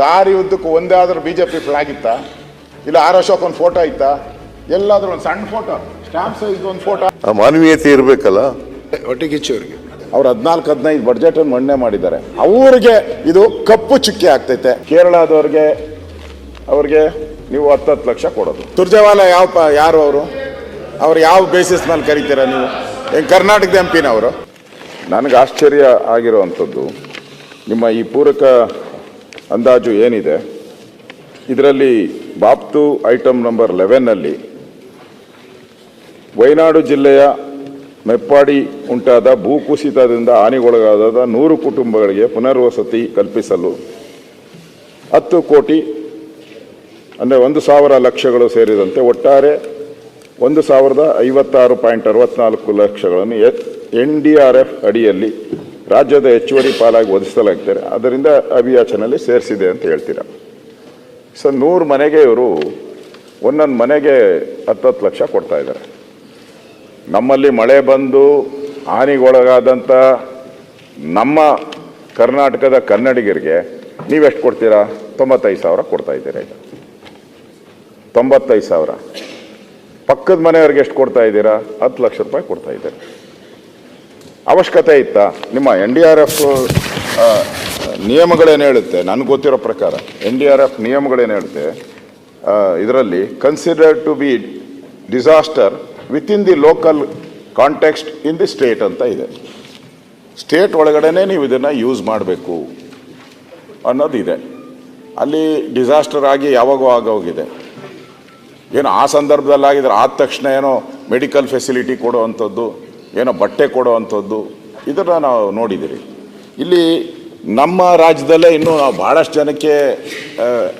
ದಾರಿ ಉದ್ದಕ್ಕೂ ಒಂದೇ ಆದ್ರೂ ಬಿಜೆಪಿ ಫ್ಲಾಗ್ ಇತ್ತ ಇಲ್ಲ ಆರ್ ಅಶೋಕ್ ಒಂದು ಫೋಟೋ ಇತ್ತ? ಎಲ್ಲಾದ್ರೂ ಒಂದು ಸಣ್ಣ ಫೋಟೋ ಸ್ಟ್ಯಾಂಪ್ ಸೈಜ್ ಒಂದು ಫೋಟೋ ಆ ಮಾನವೀಯತೆ ಇರಬೇಕಲ್ಲ? ಹೊಟ್ಟೆ ಕಿಚ್ಚೋರಿಗೆ ಅವ್ರು ಹದಿನಾಲ್ಕು ಹದಿನೈದು ಬಡ್ಜೆಟ್ ಅನ್ನು ಮಣ್ಣೆ ಮಾಡಿದ್ದಾರೆ. ಅವ್ರಿಗೆ ಇದು ಕಪ್ಪು ಚುಕ್ಕೆ ಆಗ್ತೈತೆ. ಕೇರಳದವ್ರಿಗೆ ಅವ್ರಿಗೆ ನೀವು ಹತ್ತತ್ತು ಲಕ್ಷ ಕೊಡೋದು. ತುರ್ಜೇವಾಲ ಯಾವ ಪ ಯಾರು ಅವರು? ಅವ್ರು ಯಾವ ಬೇಸಿಸ್ ಮೇಲೆ ಕರಿತೀರಾ ನೀವು? ಹೆಂಗೆ ಕರ್ನಾಟಕದ ಎಂ ಪಿನವರು ನನಗೆ ಆಶ್ಚರ್ಯ ಆಗಿರುವಂಥದ್ದು ನಿಮ್ಮ ಈ ಪೂರಕ ಅಂದಾಜು ಏನಿದೆ? ಇದರಲ್ಲಿ ಬಾಪ್ತು ಐಟಮ್ ನಂಬರ್ ಲೆವೆನ್ನಲ್ಲಿ ವಯನಾಡು ಜಿಲ್ಲೆಯ ಮೆಪ್ಪಾಡಿ ಉಂಟಾದ ಭೂಕುಸಿತದಿಂದ ಹಾನಿಗೊಳಗಾದ ನೂರು ಕುಟುಂಬಗಳಿಗೆ ಪುನರ್ವಸತಿ ಕಲ್ಪಿಸಲು ಹತ್ತು ಕೋಟಿ, ಅಂದರೆ ಒಂದು ಸಾವಿರ ಲಕ್ಷಗಳು ಸೇರಿದಂತೆ ಒಟ್ಟಾರೆ ಒಂದು ಸಾವಿರದ ಐವತ್ತಾರು ಪಾಯಿಂಟ್ ಅರವತ್ನಾಲ್ಕು ಲಕ್ಷಗಳನ್ನು ಎನ್ ಡಿ ಆರ್ ಎಫ್ ಅಡಿಯಲ್ಲಿ ರಾಜ್ಯದ ಹೆಚ್ಚುವರಿ ಪಾಲಾಗಿ ಒದಿಸಲಾಗ್ತಾರೆ ಅದರಿಂದ ಅಭಿಯಾಚನಲ್ಲಿ ಸೇರಿಸಿದೆ ಅಂತ ಹೇಳ್ತೀರಾ? ಸೊ, ನೂರು ಮನೆಗೆ ಇವರು ಒಂದೊಂದು ಮನೆಗೆ ಹತ್ತತ್ತು ಲಕ್ಷ ಕೊಡ್ತಾ ಇದ್ದಾರೆ. ನಮ್ಮಲ್ಲಿ ಮಳೆ ಬಂದು ಹಾನಿಗೊಳಗಾದಂಥ ನಮ್ಮ ಕರ್ನಾಟಕದ ಕನ್ನಡಿಗರಿಗೆ ನೀವೆಷ್ಟು ಕೊಡ್ತೀರಾ? ತೊಂಬತ್ತೈದು ಸಾವಿರ ಕೊಡ್ತಾ ಇದ್ದೀರಾ ಈಗ. ತೊಂಬತ್ತೈದು ಸಾವಿರ. ಪಕ್ಕದ ಮನೆಯವ್ರಿಗೆ ಎಷ್ಟು ಕೊಡ್ತಾ ಇದ್ದೀರಾ? ಹತ್ತು ಲಕ್ಷ ರೂಪಾಯಿ ಕೊಡ್ತಾ ಇದ್ದೀರಾ. ಅವಶ್ಯಕತೆ ಇತ್ತಾ? ನಿಮ್ಮ ಎನ್ ಡಿ ಆರ್ ಎಫ್ ನಿಯಮಗಳೇನು ಹೇಳುತ್ತೆ? ನನಗೆ ಗೊತ್ತಿರೋ ಪ್ರಕಾರ ಎನ್ ಡಿ ಆರ್ ಎಫ್ ನಿಯಮಗಳೇನು ಹೇಳುತ್ತೆ? ಇದರಲ್ಲಿ consider to be disaster with in the local context in the state ಅಂತ ಇದೆ. ಸ್ಟೇಟ್ ಒಳಗಡೆನೇ ನೀವು ಇದನ್ನು ಯೂಸ್ ಮಾಡಬೇಕು ಅನ್ನೋದು ಇದೆ ಅಲ್ಲಿ ಡಿಸಾಸ್ಟರ್ ಆಗಿ ಯಾವಾಗೋ ಆಗೋಗಿದೆ. ಏನು ಆ ಸಂದರ್ಭದಲ್ಲಿ ಆಗಿದ್ರೆ ಆದ ತಕ್ಷಣ ಏನೋ ಮೆಡಿಕಲ್ ಫೆಸಿಲಿಟಿ ಕೊಡುವಂಥದ್ದು ಏನೋ ಬಟ್ಟೆ ಕೊಡುವಂಥದ್ದು ಇದನ್ನು ನಾವು ನೋಡಿದ್ದೀರಿ. ಇಲ್ಲಿ ನಮ್ಮ ರಾಜ್ಯದಲ್ಲೇ ಇನ್ನೂ ನಾವು ಭಾಳಷ್ಟು ಜನಕ್ಕೆ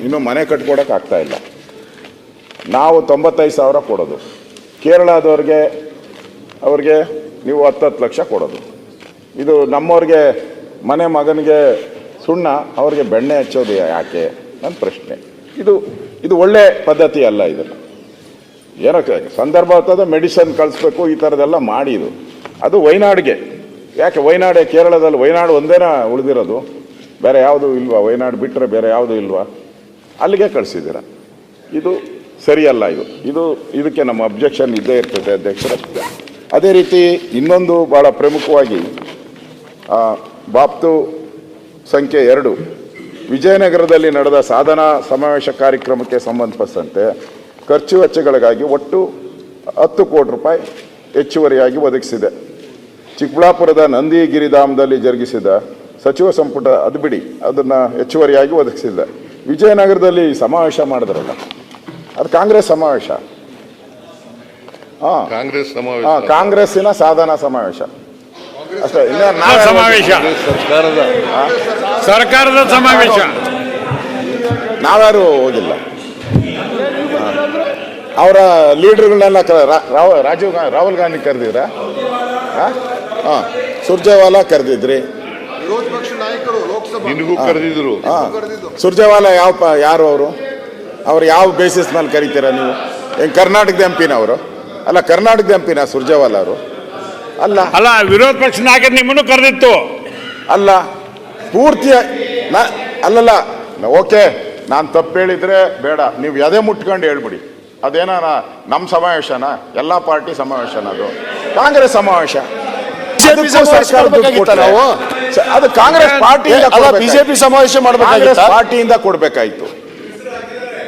ಇನ್ನೂ ಮನೆ ಕಟ್ಕೊಡಕ್ಕೆ ಆಗ್ತಾ ಇಲ್ಲ. ನಾವು ತೊಂಬತ್ತೈದು ಸಾವಿರ ಕೊಡೋದು. ಕೇರಳದವ್ರಿಗೆ, ಅವ್ರಿಗೆ ನೀವು ಹತ್ತತ್ತು ಲಕ್ಷ ಕೊಡೋದು. ಇದು ನಮ್ಮವ್ರಿಗೆ, ಮನೆ ಮಗನಿಗೆ ಸುಣ್ಣ, ಅವ್ರಿಗೆ ಬೆಣ್ಣೆ ಹಚ್ಚೋದು ಯಾಕೆ ನನ್ನ ಪ್ರಶ್ನೆ. ಇದು ಇದು ಒಳ್ಳೆ ಪದ್ಧತಿ ಅಲ್ಲ ಇದನ್ನು ಏನಕ್ಕೆ ಸಂದರ್ಭ ಆಗ್ತದೆ ಮೆಡಿಸನ್ ಕಳಿಸ್ಬೇಕು, ಈ ಥರದ್ದೆಲ್ಲ ಮಾಡಿ ಇದು ಅದು ವೈನಾಡ್ಗೆ. ಯಾಕೆ ವೈನಾಡೆ ಕೇರಳದಲ್ಲಿ ವಯನಾಡು ಒಂದೇನ ಉಳಿದಿರೋದು? ಬೇರೆ ಯಾವುದು ಇಲ್ವಾ? ವೈನಾಡು ಬಿಟ್ಟರೆ ಬೇರೆ ಯಾವುದು ಇಲ್ವಾ? ಅಲ್ಲಿಗೆ ಕಳಿಸಿದ್ದೀರ. ಇದು ಸರಿಯಲ್ಲ ಇದು. ಇದು ಇದಕ್ಕೆ ನಮ್ಮ ಅಬ್ಜೆಕ್ಷನ್ ಇದ್ದೇ ಇರ್ತದೆ ಅಧ್ಯಕ್ಷರ. ಅದೇ ರೀತಿ ಇನ್ನೊಂದು ಭಾಳ ಪ್ರಮುಖವಾಗಿ ಬಾಪ್ತು ಸಂಖ್ಯೆ ಎರಡು. ವಿಜಯನಗರದಲ್ಲಿ ನಡೆದ ಸಾಧನಾ ಸಮಾವೇಶ ಕಾರ್ಯಕ್ರಮಕ್ಕೆ ಸಂಬಂಧಪಟ್ಟಂತೆ ಖರ್ಚು ವೆಚ್ಚಗಳಿಗಾಗಿ ಒಟ್ಟು ಹತ್ತು ಕೋಟಿ ರೂಪಾಯಿ ಹೆಚ್ಚುವರಿಯಾಗಿ ಒದಗಿಸಿದೆ. ಚಿಕ್ಕಬಳ್ಳಾಪುರದ ನಂದಿಗಿರಿಧಾಮದಲ್ಲಿ ಜರುಗಿಸಿದ ಸಚಿವ ಸಂಪುಟ ಅದು ಬಿಡಿ ಅದನ್ನು ಹೆಚ್ಚುವರಿಯಾಗಿ ಒದಗಿಸಿದ್ದ ವಿಜಯನಗರದಲ್ಲಿ ಸಮಾವೇಶ ಮಾಡಿದ್ರಲ್ಲ ಅದು ಕಾಂಗ್ರೆಸ್ ಸಮಾವೇಶ. ಹಾಂ. ಕಾಂಗ್ರೆಸ್ ಸಮಾವೇಶ. ಹಾಂ ಕಾಂಗ್ರೆಸ್ಸಿನ ಸಾಧನ ಸಮಾವೇಶ. ಅಷ್ಟೇ ಸಮಾವೇಶ. ಸರ್ಕಾರದ. ಸರ್ಕಾರದ ಸಮಾವೇಶ. ನಾವ್ಯಾರು ಹೋಗಿಲ್ಲ. ಅವರ ಲೀಡರ್ಗಳನ್ನೆಲ್ಲ ಕ- ರಾವ್- ರಾಜೀವ್ ಗಾಂಧಿ ರಾಹುಲ್ ಗಾಂಧಿ ಕರೆದಿದ್ರ? ಹಾಂ? ಸುರ್ಜೇವಾಲಾ ಕರೆದಿದ್ರಿ. ವಿರೋಧ ಪಕ್ಷ ನಾಯಕರು ಲೋಕಸಭಾ. ನಿನಗೂ ಕರೆದಿದ್ರು. ಹಾಂ. ಸುರ್ಜೇವಾಲಾ ಯಾವ ಪ ಯಾರು ಅವರು? ಅವ್ರು ಯಾವ ಬೇಸಿಸ್ ಮೇಲೆ ಕರಿತೀರಾ ನೀವು? ಏನು ಕರ್ನಾಟಕದ ಎಂ ಪಿನ ಅವರು ಅಲ್ಲ ಕರ್ನಾಟಕದ ಎಂ ಪಿನ ಸುರ್ಜೇವಾಲಾ ಅವರು? ಅಲ್ಲ. ಅಲ್ಲ ವಿರೋಧ ಪಕ್ಷ ನಾಯಕರು ನಿಮ್ಮನ್ನು ಕರೆದಿತ್ತು. ಅಲ್ಲ ಪೂರ್ತಿ ನಾ ಅಲ್ಲಲ್ಲ ಓಕೆ ನಾನು ತಪ್ಪು ಹೇಳಿದ್ರೆ ಬೇಡ. ನೀವು ಎದೆ ಮುಟ್ಕೊಂಡು ಹೇಳ್ಬಿಡಿ. ಅದೇನ ನಮ್ಮ ಸಮಾವೇಶನ? ಎಲ್ಲ ಪಾರ್ಟಿ ಸಮಾವೇಶನ ಅದು? ಕಾಂಗ್ರೆಸ್ ಸಮಾವೇಶ. ಅದಕ್ಕೂ ಸಮಾವೇಶ ಮಾಡ್ಬೇಕಾಗಿತ್ತ ನಾವು? ಅದು ಕಾಂಗ್ರೆಸ್ ಪಾರ್ಟಿಯಿಂದ ಅಲ್ಲ ಬಿಜೆಪಿ ಸಮಾವೇಶ ಕಾಂಗ್ರೆಸ್ ಪಾರ್ಟಿಯಿಂದ ಕೊಡ್ಬೇಕಾಯ್ತು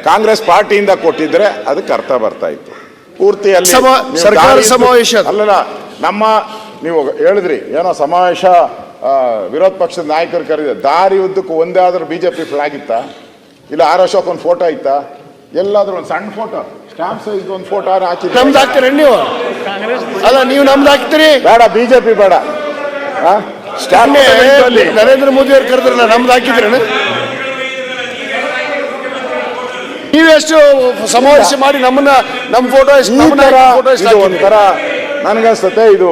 ಕಾಂಗ್ರೆಸ್ ಪಾರ್ಟಿಯಿಂದ ಕೊಟ್ಟಿದ್ರೆ ಅದಕ್ಕೆ ಅರ್ಥ ಬರ್ತಾ ಇತ್ತು. ಪೂರ್ತಿ ಅಲ್ಲಿ ಸರ್ಕಾರ ಸಮಾವೇಶ. ಅಲ್ಲಲ್ಲ ನಮ್ಮ ನೀವು ಹೇಳಿದ್ರಿ ಏನೋ ಸಮಾವೇಶ ವಿರೋಧ ಪಕ್ಷದ ನಾಯಕರು ಕರೆದ ದಾರಿ ಉದ್ದಕ್ಕೂ ಒಂದೇ ಆದ್ರೂ ಬಿಜೆಪಿ ಫ್ಲಾಗ್ ಇತ್ತ? ಇಲ್ಲ ಆರ್ ಅಶೋಕ್ ಒಂದು ಫೋಟೋ ಇತ್ತ? ಎಲ್ಲಾದ್ರೂ ಒಂದು ಸಣ್ಣ ಫೋಟೋ ಸ್ಟಾಂಪ್ ಸೈಜ್ ಒಂದು ಫೋಟೋ ಹಾಕಿ ನಮ್ದು ಹಾಕ್ತೀರಿ ನೀವು? ಅಲ್ಲ ನೀವು ನಮ್ದು ಹಾಕ್ತೀರಿ? ಬೇಡ ಬಿಜೆಪಿ ಬೇಡ. ಅಲ್ಲಿ. ನರೇಂದ್ರ ಮೋದಿ ಅವ್ರು ಕರೆದ್ರಲ್ಲ ನಮ್ದು ಹಾಕಿದ್ರೇನು ನೀವೆಷ್ಟು ಸಮಾವೇಶ ಮಾಡಿ ನಮ್ಮನ್ನ ನಮ್ಮ ಫೋಟೋ ಈ ತರ ಫೋಟೋ ಹಾಕಿದ್ರಿ? ಒಂಥರ ನನಗನ್ಸುತ್ತೆ ಇದು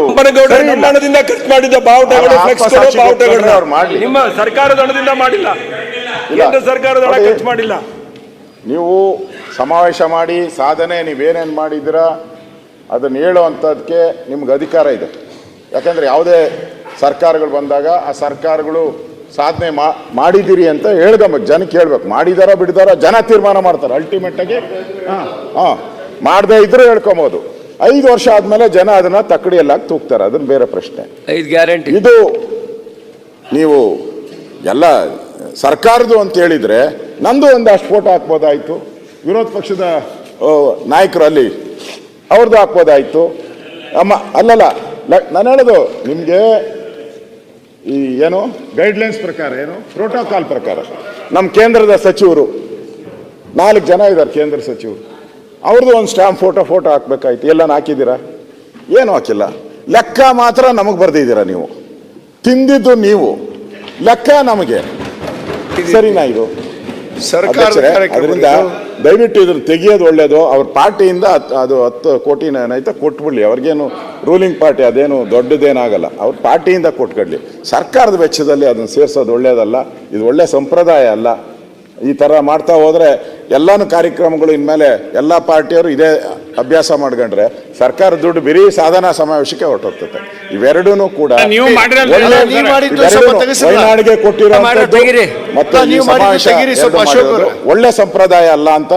ಹಣದಿಂದ ಖರ್ಚು ಮಾಡಿದ್ದ ಬಾವುಟಗಳು ಬಾವುಟಗಳು ಅವ್ರು ಮಾಡ್ಲಿ. ನಿಮ್ಮ ಸರ್ಕಾರದ ಹಣದಿಂದ ಮಾಡಿಲ್ಲ. ಕೇಂದ್ರ ಸರ್ಕಾರದ ಹಣ. ಖರ್ಚು ಮಾಡಿಲ್ಲ. ನೀವು ಸಮಾವೇಶ ಮಾಡಿ ಸಾಧನೆ ನೀವೇನೇನು ಮಾಡಿದ್ದೀರಾ ಅದನ್ನು ಹೇಳುವಂಥದ್ದಕ್ಕೆ ನಿಮ್ಗೆ ಅಧಿಕಾರ ಇದೆ. ಯಾಕಂದರೆ ಯಾವುದೇ ಸರ್ಕಾರಗಳು ಬಂದಾಗ ಆ ಸರ್ಕಾರಗಳು ಸಾಧನೆ ಮಾ- ಮಾಡಿದ್ದೀರಿ ಅಂತ ಹೇಳ್ಗಮ್ಮ ಜನಕ್ಕೆ ಹೇಳ್ಬೇಕು ಮಾಡಿದಾರ ಬಿಡಿದಾರ ಜನ ತೀರ್ಮಾನ ಮಾಡ್ತಾರೆ. ಅಲ್ಟಿಮೇಟಾಗಿ ಹಾಂ ಹಾಂ ಮಾಡದೇ ಇದ್ರೂ ಹೇಳ್ಕೊಬೋದು. ಐದು ವರ್ಷ ಆದಮೇಲೆ ಜನ ಅದನ್ನು ತಕ್ಕಡಿಯಲ್ಲಾಗಿ ತೂಗ್ತಾರೆ. ಅದನ್ನು ಬೇರೆ ಪ್ರಶ್ನೆ. ಐದು ಗ್ಯಾರಂಟಿ. ಇದು ನೀವು ಎಲ್ಲ ಸರ್ಕಾರದ್ದು ಅಂತ ಹೇಳಿದರೆ ನಂದು ಒಂದಷ್ಟು ಫೋಟೋ ಹಾಕ್ಬೋದಾಯ್ತು. ವಿರೋಧ ಪಕ್ಷದ ನಾಯಕರು ಅಲ್ಲಿ, ಅವ್ರದ್ದು ಹಾಕ್ಬೋದಾಯಿತು ಅಮ್ಮ, ಅಲ್ಲಲ್ಲ ನಾನು ಹೇಳೋದು, ನಿಮಗೆ ಈ ಏನು ಗೈಡ್ಲೈನ್ಸ್ ಪ್ರಕಾರ ಏನು ಪ್ರೋಟೋಕಾಲ್ ಪ್ರಕಾರ. ನಮ್ಮ ಕೇಂದ್ರದ ಸಚಿವರು, ನಾಲ್ಕು ಜನ ಇದ್ದಾರೆ ಕೇಂದ್ರ ಸಚಿವರು. ಅವ್ರದ್ದು ಒಂದು ಸ್ಟ್ಯಾಂಪ್ ಫೋಟೋ ಫೋಟೋ ಹಾಕ್ಬೇಕಾಯ್ತು. ಎಲ್ಲ ಹಾಕಿದ್ದೀರಾ? ಏನು ಹಾಕಿಲ್ಲ. ಲೆಕ್ಕ ಮಾತ್ರ ನಮಗೆ ಬರ್ದಿದ್ದೀರಾ ನೀವು. ತಿಂದಿದ್ದು ನೀವು. ಲೆಕ್ಕ ನಮಗೆ. ಸರಿನಾ ಸರ್ಕಾರದ ಅದರಿಂದ ದಯವಿಟ್ಟು ಇದನ್ನ ತೆಗಿಯೋದು ಒಳ್ಳೇದು. ಅವ್ರ ಪಾರ್ಟಿಯಿಂದ ಅದು ಹತ್ತು ಕೋಟಿನ ಏನಾಯ್ತಾ ಕೊಟ್ಬಿಡ್ಲಿ. ಅವ್ರಿಗೇನು ರೂಲಿಂಗ್ ಪಾರ್ಟಿ ಅದೇನು ದೊಡ್ಡದೇನಾಗಲ್ಲ. ಅವ್ರ ಪಾರ್ಟಿಯಿಂದ ಕೊಟ್ಕೊಡ್ಲಿ. ಸರ್ಕಾರದ ವೆಚ್ಚದಲ್ಲಿ ಅದನ್ನ ಸೇರಿಸೋದು ಒಳ್ಳೇದಲ್ಲ. ಇದು ಒಳ್ಳೆ ಸಂಪ್ರದಾಯ ಅಲ್ಲ. ಈ ಥರ ಮಾಡ್ತಾ ಹೋದ್ರೆ ಎಲ್ಲಾನು ಕಾರ್ಯಕ್ರಮಗಳು ಇನ್ಮೇಲೆ ಎಲ್ಲ ಪಾರ್ಟಿಯವರು ಇದೇ ಅಭ್ಯಾಸ ಮಾಡ್ಕೊಂಡ್ರೆ ಸರ್ಕಾರ ದುಡ್ಡು ಬರೀ ಸಾಧನಾ ಸಮಾವೇಶಕ್ಕೆ ಹೊರಟೋಗ್ತದೆ. ಇವೆರಡೂ ಕೂಡ. ವಯನಾಡಿಗೆ ಕೊಟ್ಟಿರೋ. ಒಳ್ಳೆ ಸಂಪ್ರದಾಯ ಅಲ್ಲ ಅಂತ.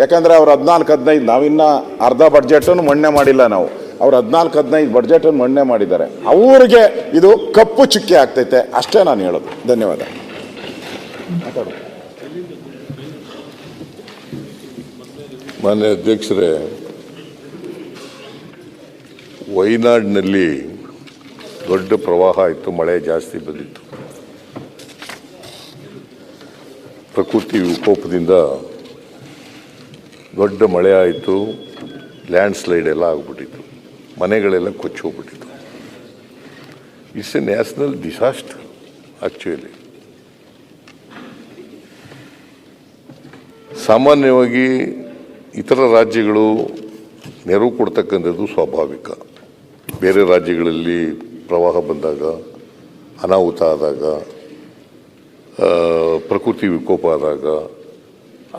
ಯಾಕಂದ್ರೆ ಅವ್ರು ಹದಿನಾಲ್ಕು ಹದಿನೈದು ನಾವಿನ್ನ ಅರ್ಧ ಬಡ್ಜೆಟನ್ನು ಮಣ್ಣೆ ಮಾಡಿಲ್ಲ ನಾವು. ಅವ್ರು ಹದಿನಾಲ್ಕು ಹದಿನೈದು ಬಡ್ಜೆಟನ್ನು ಮಣ್ಣೆ ಮಾಡಿದ್ದಾರೆ. ಅವ್ರಿಗೆ ಇದು ಕಪ್ಪು ಚುಕ್ಕಿ ಆಗ್ತೈತೆ. ಅಷ್ಟೇ ನಾನು ಹೇಳೋದು. ಧನ್ಯವಾದ. ಮಾನ್ಯ ಅಧ್ಯಕ್ಷರೇ ವಯನಾಡಿನಲ್ಲಿ ದೊಡ್ಡ ಪ್ರವಾಹ ಇತ್ತು ಮಳೆ ಜಾಸ್ತಿ ಬಂದಿತ್ತು. ಪ್ರಕೃತಿ ವಿಕೋಪದಿಂದ ದೊಡ್ಡ ಮಳೆ ಆಯಿತು ಲ್ಯಾಂಡ್ ಸ್ಲೈಡ್ ಎಲ್ಲ ಆಗ್ಬಿಟ್ಟಿತ್ತು, ಮನೆಗಳೆಲ್ಲ ಕೊಚ್ಚಿ ಹೋಗ್ಬಿಟ್ಟಿತ್ತು. It's a national disaster actually ಸಾಮಾನ್ಯವಾಗಿ ಇತರ ರಾಜ್ಯಗಳು ನೆರವು ಕೊಡ್ತಕ್ಕಂಥದ್ದು ಸ್ವಾಭಾವಿಕ. ಬೇರೆ ರಾಜ್ಯಗಳಲ್ಲಿ ಪ್ರವಾಹ ಬಂದಾಗ, ಅನಾಹುತ ಆದಾಗ ಪ್ರಕೃತಿ ವಿಕೋಪ ಆದಾಗ,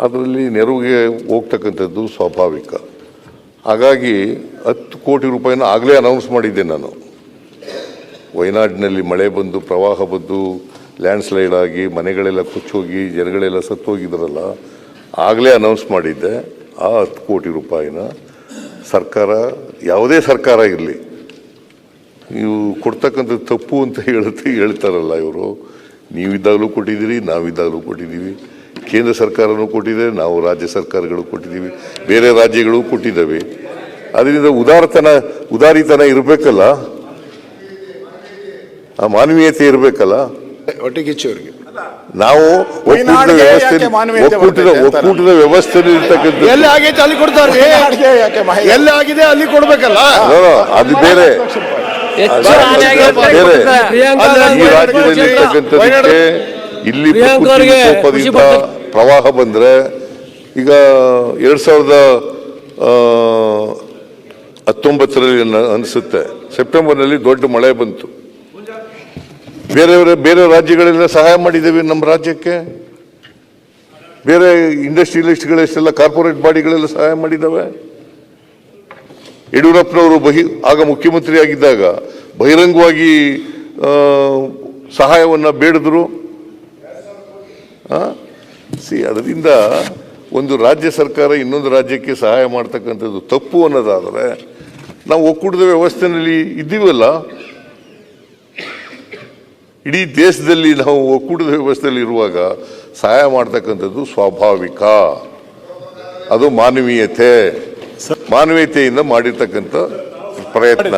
ಅದರಲ್ಲಿ ನೆರವಿಗೆ ಹೋಗ್ತಕ್ಕಂಥದ್ದು ಸ್ವಾಭಾವಿಕ. ಹಾಗಾಗಿ ಹತ್ತು ಕೋಟಿ ರೂಪಾಯಿನ ಆಗಲೇ ಅನೌನ್ಸ್ ಮಾಡಿದ್ದೆ ನಾನು. ವಯನಾಡಿನಲ್ಲಿ ಮಳೆ ಬಂದು, ಪ್ರವಾಹ ಬಂದು ಲ್ಯಾಂಡ್ ಸ್ಲೈಡ್ ಆಗಿ, ಮನೆಗಳೆಲ್ಲ ಕುಚ್ಚೋಗಿ, ಜನಗಳೆಲ್ಲ ಸತ್ತೋಗಿದ್ರಲ್ಲ, ಆಗಲೇ ಅನೌನ್ಸ್ ಮಾಡಿದ್ದೆ. ಆ ಹತ್ತು ಕೋಟಿ ರೂಪಾಯಿನ ಸರ್ಕಾರ, ಯಾವುದೇ ಸರ್ಕಾರ ಇರಲಿ ನೀವು ಕೊಡ್ತಕ್ಕಂಥ ತಪ್ಪು ಅಂತ ಹೇಳುತ್ತೆ ಹೇಳ್ತಾರಲ್ಲ ಇವರು. ನೀವಿದ್ದಾಗಲೂ ಕೊಟ್ಟಿದ್ದೀರಿ ನಾವಿದ್ದಾಗಲೂ ಕೊಟ್ಟಿದ್ದೀವಿ. ಕೇಂದ್ರ ಸರ್ಕಾರನೂ ಕೊಟ್ಟಿದೆ ನಾವು ರಾಜ್ಯ ಸರ್ಕಾರಗಳು ಕೊಟ್ಟಿದ್ದೀವಿ. ಬೇರೆ ರಾಜ್ಯಗಳು ಕೊಟ್ಟಿದ್ದಾವೆ. ಅದರಿಂದ ಉದಾರತನ ಉದಾರಿತನ ಇರಬೇಕಲ್ಲ? ಆ ಮಾನವೀಯತೆ ಇರಬೇಕಲ್ಲ? ಒಟ್ಟಿಗೆ ನಾವು ಒಕ್ಕೂಟದ ವ್ಯವಸ್ಥೆ ಒಕ್ಕೂಟದ ಒಕ್ಕೂಟದ ವ್ಯವಸ್ಥೆ ಇರ್ತಕ್ಕಂಥ ಎಲ್ಲಿ ಆಗೈತೆ ಅಲ್ಲಿ ಕೊಡ್ತಾರೆ? ಎಲ್ಲಿ ಆಗಿದೆ ಅಲ್ಲಿ ಕೊಡ್ಬೇಕಲ್ಲ? ಅದು ಬೇರೆ. ಈ ವಯನಾಡು ರಾಜ್ಯದಲ್ಲಿ ಇರ್ತಕ್ಕಂಥದಕ್ಕೆ ಇಲ್ಲಿ. ಪ್ರವಾಹ ಬಂದ್ರೆ ಈಗ ಎರಡ್ ಸಾವಿರದ ಹತ್ತೊಂಬತ್ತರಲ್ಲಿ ಅನಿಸುತ್ತೆ. ಸೆಪ್ಟೆಂಬರ್ನಲ್ಲಿ ದೊಡ್ಡ ಮಳೆ ಬಂತು. ಬೇರೆ ಬೇರೆ ರಾಜ್ಯಗಳೆಲ್ಲ ಸಹಾಯ ಮಾಡಿದ್ದೇವೆ ನಮ್ಮ ರಾಜ್ಯಕ್ಕೆ. ಬೇರೆ ಇಂಡಸ್ಟ್ರಿಯಲಿಸ್ಟ್ಗಳೆಷ್ಟೆಲ್ಲ ಕಾರ್ಪೊರೇಟ್ ಬಾಡಿಗಳೆಲ್ಲ ಸಹಾಯ ಮಾಡಿದ್ದಾವೆ. ಯಡಿಯೂರಪ್ಪನವರು ಬಹಿ, ಆಗ ಮುಖ್ಯಮಂತ್ರಿಯಾಗಿದ್ದಾಗ ಬಹಿರಂಗವಾಗಿ ಸಹಾಯವನ್ನು ಬೇಡಿದ್ರು? ಸಿ, ಅದರಿಂದ ಒಂದು ರಾಜ್ಯ ಸರ್ಕಾರ ಇನ್ನೊಂದು ರಾಜ್ಯಕ್ಕೆ ಸಹಾಯ ಮಾಡ್ತಕ್ಕಂಥದ್ದು ತಪ್ಪು ಅನ್ನೋದಾದರೆ, ನಾವು ಒಕ್ಕೂಟದ ವ್ಯವಸ್ಥೆಯಲ್ಲಿ ಇದ್ದೀವಲ್ಲ? ಇಡೀ ದೇಶದಲ್ಲಿ ನಾವು ಒಕ್ಕೂಟದ ವ್ಯವಸ್ಥೆಯಲ್ಲಿ ಇರುವಾಗ ಸಹಾಯ ಮಾಡ್ತಕ್ಕಂಥದ್ದು ಸ್ವಾಭಾವಿಕ. ಅದು ಮಾನವೀಯತೆ. ಮಾನವೀಯತೆಯಿಂದ ಮಾಡಿರ್ತಕ್ಕಂಥ ಪ್ರಯತ್ನ.